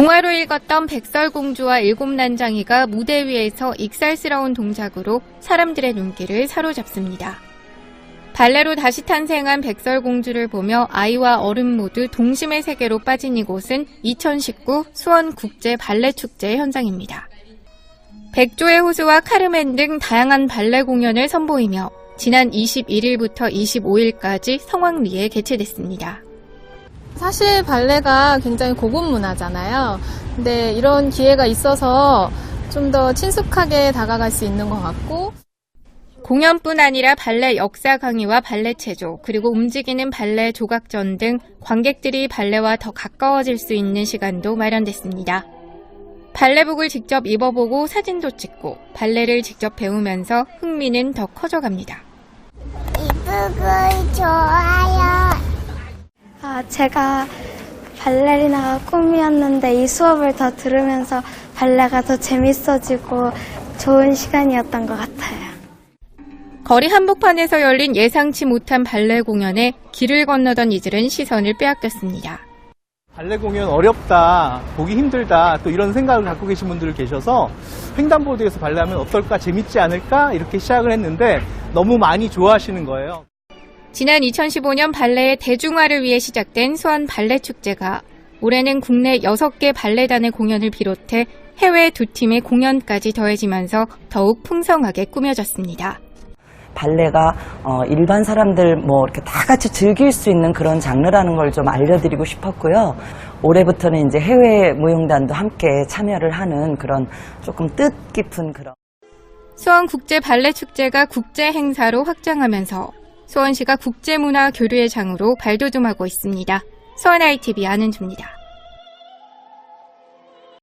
동화로 읽었던 백설공주와 일곱난장이가 무대 위에서 익살스러운 동작으로 사람들의 눈길을 사로잡습니다. 발레로 다시 탄생한 백설공주를 보며 아이와 어른 모두 동심의 세계로 빠진 이곳은 2019 수원국제 발레축제 현장입니다. 백조의 호수와 카르멘 등 다양한 발레 공연을 선보이며 지난 21일부터 25일까지 성황리에 개최됐습니다. 사실 발레가 굉장히 고급 문화잖아요. 근데 이런 기회가 있어서 좀 더 친숙하게 다가갈 수 있는 것 같고 공연뿐 아니라 발레 역사 강의와 발레 체조, 그리고 움직이는 발레 조각전 등 관객들이 발레와 더 가까워질 수 있는 시간도 마련됐습니다. 발레복을 직접 입어보고 사진도 찍고 발레를 직접 배우면서 흥미는 더 커져갑니다. 이쁘고 좋아요. 아, 제가 발레리나가 꿈이었는데 이 수업을 더 들으면서 발레가 더 재밌어지고 좋은 시간이었던 것 같아요. 거리 한복판에서 열린 예상치 못한 발레 공연에 길을 건너던 이들은 시선을 빼앗겼습니다. 발레 공연 어렵다, 보기 힘들다, 또 이런 생각을 갖고 계신 분들 계셔서 횡단보도에서 발레하면 어떨까, 재밌지 않을까, 이렇게 시작을 했는데 너무 많이 좋아하시는 거예요. 지난 2015년 발레의 대중화를 위해 시작된 수원 발레 축제가 올해는 국내 6개 발레단의 공연을 비롯해 해외 두 팀의 공연까지 더해지면서 더욱 풍성하게 꾸며졌습니다. 발레가 어, 일반 사람들 뭐 이렇게 다 같이 즐길 수 있는 그런 장르라는 걸 좀 알려드리고 싶었고요. 올해부터는 이제 해외 무용단도 함께 참여를 하는 그런 조금 뜻깊은 그런. 수원 국제 발레 축제가 국제 행사로 확장하면서 수원시가 국제문화 교류의 장으로 발돋움하고 있습니다. 수원 ITV 안은주입니다.